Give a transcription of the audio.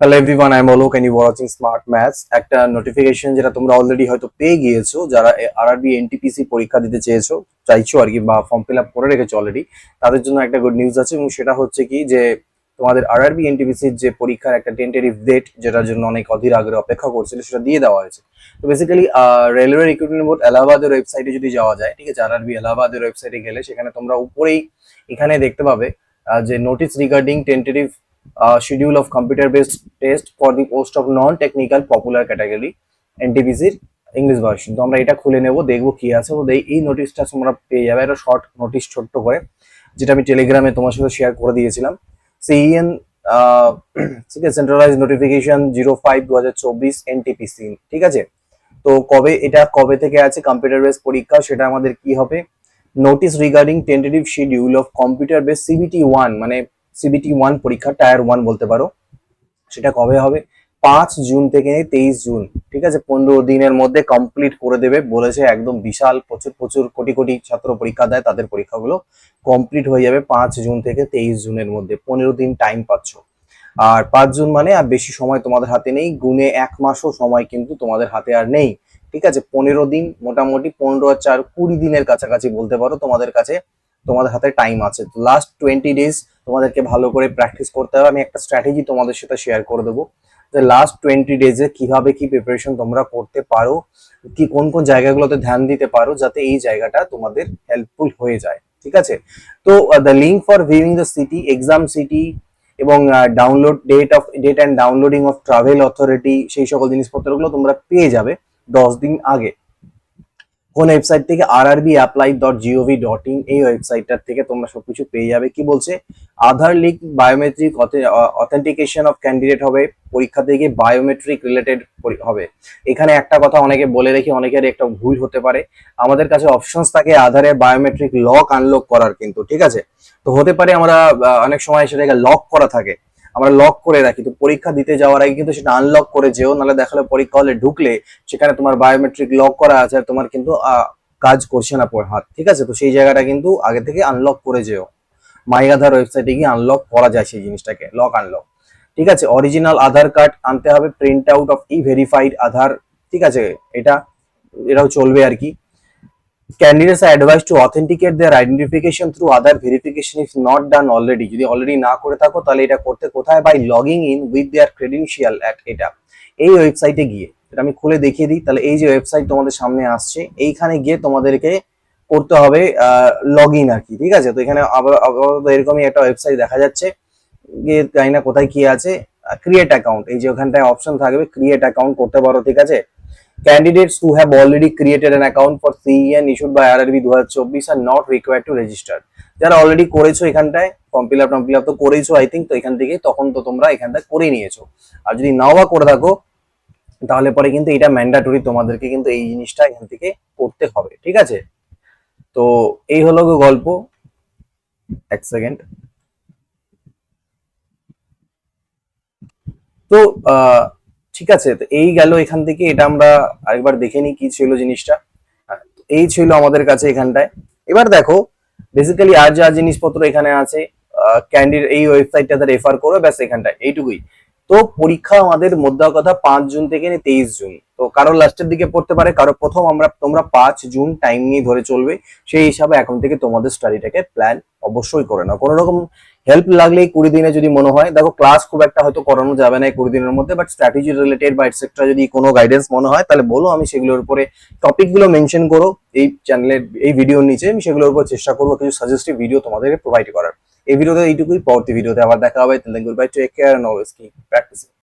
Hello everyone I am Alok and you watching smart maths একটা notification যেটা তোমরা already হয়তো পেয়ে গিয়েছো, যারা আরআরবি এনটিপিসি পরীক্ষা দিতে চেয়েছো, চাইছো আর কি, বা ফর্ম ফিল আপ করে রেখেছো অলরেডি তাদের জন্য একটা গুড নিউজ আছে এবং সেটা হচ্ছে কি যে, তোমাদের আরআরবি এনটিপিসির যে পরীক্ষার একটা টেন্টেটিভ ডেট যেটার জন্য অনেক অধীর আগ্রহে অপেক্ষা করছিল, সেটা দিয়ে দেওয়া হয়েছে। তো বেসিক্যালি রেলওয়ে রিক্রুটমেন্ট বোর্ড এলাহাবাদের ওয়েবসাইটে যদি যাওয়া যায়, ঠিক আছে আরআরবি এলাহাবাদের ওয়েবসাইটে গেলে সেখানে তোমরা উপরেই এখানে দেখতে পাবে যে notice regarding tentative schedule of computer based test for the post of non technical popular category NTPC র ইংলিশ ভার্সন তো আমরা এটা খুলে নেব, দেখব কি আছে। তো এই- নোটিশটা তোমরা পেয়ে যাবে। একটা শর্ট নোটিশ ছোট্ট করে, যেটা আমি টেলিগ্রামে তোমার সাথে শেয়ার করে দিয়েছিলাম। সিইএন ঠিক আছে সেন্ট্রালাইজ নোটিফিকেশন জিরো ফাইভ দু হাজার চব্বিশ এনটিপিসি ঠিক আছে? তো কবে, এটা কবে থেকে আছে কম্পিউটার বেস পরীক্ষা, সেটা আমাদের কি হবে? Notice regarding tentative schedule of computer base CBT one মানে সিবিটি ওয়ান পরীক্ষা টায়ার ওয়ান বলতে পারো। সেটা কবে হবে? পাঁচ জুন থেকে তেইশ জুন, ঠিক আছে? পনেরো দিনের মধ্যে কমপ্লিট করে দেবে। বলেছে একদম বিশাল, প্রচুর প্রচুর, কোটি কোটি ছাত্র পরীক্ষা দেয়। তাদের পরীক্ষাগুলো কমপ্লিট হয়ে যাবে পাঁচ জুন থেকে তেইশ জুনের মধ্যে। পনেরো দিন টাইম পাচ্ছ। আর পাঁচ জুন মানে আর বেশি সময় তোমাদের হাতে নেই। গুনে এক মাসও সময় কিন্তু তোমাদের হাতে আর নেই। ঠিক আছে? পনেরো দিন, মোটামুটি পনেরো আর চার, কুড়ি দিনের কাছাকাছি বলতে পারো তোমাদের কাছে। তোমাদের হাতে টাইম আছে। তো লাস্ট টোয়েন্টি ডেজ তোমাদেরকে ভালো করে প্র্যাকটিস করতে হবে। আমি একটা স্ট্র্যাটেজি তোমাদের সাথে শেয়ার করে দেবো যে লাস্ট টোয়েন্টি ডেজে কীভাবে কি প্রিপারেশন তোমরা করতে পারো, কি কোন কোন জায়গাগুলোতে ধ্যান দিতে পারো যাতে এই জায়গাটা তোমাদের হেল্পফুল হয়ে যায়। ঠিক আছে? তো the link for viewing the city exam city এবং download date of date and downloading of travel authority সেই সকল জিনিসপত্রগুলো তোমরা পেয়ে যাবে দশ দিন আগে। কোন ওয়েবসাইট থেকে RRB apply dot gov dot in এই ওয়েবসাইটটার থেকে তোমরা সবকিছু পেয়ে যাবে। কি বলছে? Aadhaar link biometric authentication of candidate হবে, পরীক্ষা থেকে বায়োমেট্রিক রিলেটেড হবে। এখানে একটা কথা অনেকে বলে রেখে অনেকের একটা ভুল হতে পারে। আমাদের কাছে অপশনস থাকে আধারে বায়োমেট্রিক লক আনলক করার কিন্তু, ঠিক আছে? তো হতে পারে আমরা অনেক সময় সেটাকে লক করা থাকে। আমরা লক করে রাখি। তো পরীক্ষা দিতে যাওয়ার আগে কিন্তু সেটা আনলক করে যেও, নাহলে দেখালে পরীক্ষা হলে ঢুকলে সেখানে তোমার বায়োমেট্রিক লক করা আছে আর তোমার কিন্তু কাজ করছে না পর হাত। ঠিক আছে? তো সেই জায়গাটা কিন্তু আগে থেকে আনলক করে যেও। মাই আধার ওয়েবসাইটে গিয়ে আনলক করা যায় সেই জিনিসটাকে লক আনলক ঠিক আছে? অরিজিনাল আধার কার্ড আনতে হবে print out of e verified Aadhaar ঠিক আছে? এটা, এটাও চলবে আর কি। Candidates are advised to authenticate their identification through other verification if not done already. যদি অলরেডি না করে থাকো, তাহলে এটা করতে কোথায়? By logging in with their credential at এটা। এই ওয়েবসাইটে গিয়ে, এটা আমি খুলে দেখিয়ে দিই। তাহলে এই যে ওয়েবসাইট তোমাদের সামনে আসছে, এইখানে গিয়ে তোমাদেরকে করতে হবে লগ ইন আর কি ঠিক আছে? তো এখানে আবার এরকমই একটা ওয়েবসাইট দেখা যাচ্ছে। গিয়ে জানি না কোথায় কি আছে। ক্রিয়েট অ্যাকাউন্ট এই যে ওখানটায় অপশন থাকবে ক্রিয়েট অ্যাকাউন্ট করতে পারো, ঠিক আছে? Candidates who have already created an account for CEN issued by RRB 2024 are not required to register. যারা অলরেডি করেছ এখানটায় form fill up fill up তো করেছ আই থিঙ্ক তো এখান থেকে তখন তো তোমরা এখানটা করে নিয়েছো। আর যদি নাও বা করে থাকো, তাহলে পরে কিন্তু এটা ম্যান্ডাটরি তোমাদেরকে কিন্তু এই জিনিসটা এখান থেকে করতে হবে, ঠিক আছে? তো এই হলো গল্প। এক সেকেন্ড তো ঠিক আছে তো এই গেল এখান থেকে এটা আমরা আরেকবার দেখে নিই কি ছিল জিনিসটা। হ্যাঁ, এই ছিল আমাদের কাছে এখানটায়। এবার দেখো বেসিক্যালি আর যা জিনিসপত্র এখানে আছে ক্যান্ডিড এই ওয়েবসাইটটাতে রেফার করো ব্যাস এখানটায় এইটুকুই। তো পরীক্ষা আমাদের মধ্যে কথা পাঁচ জুন থেকে তেইশ জুন। তো কারোর লাস্টের দিকে পড়তে পারে কারও প্রথম আমরা তোমরা পাঁচ জুন টাইম নিয়ে ধরে চলবে সেই হিসাবে এখন থেকে তোমাদের স্টাডিটাকে প্ল্যান অবশ্যই করে নাও। কোনো রকম হেল্প লাগলে এই কুড়ি দিনে যদি মনে হয়, দেখো ক্লাস খুব একটা হয়তো করানো যাবে না এই কুড়ি দিনের মধ্যে বাট স্ট্র্যাটেজি রিলেটেড বা এটসেট্রা যদি কোনো গাইডেন্স মনে হয়, তাহলে বলো, আমি সেগুলোর উপরে টপিকগুলো মেনশন করো, এই চ্যানেলের এই ভিডিওর নিচে, আমি সেগুলোর উপর চেষ্টা করব কিছু সাজেস্টিভ ভিডিও তোমাদেরকে প্রোভাইড করার। এই ভিডিওতে এইটুকুই, পরবর্তী ভিডিওতে আবার দেখা হবে good bye take care and always কি প্র্যাকটিসিং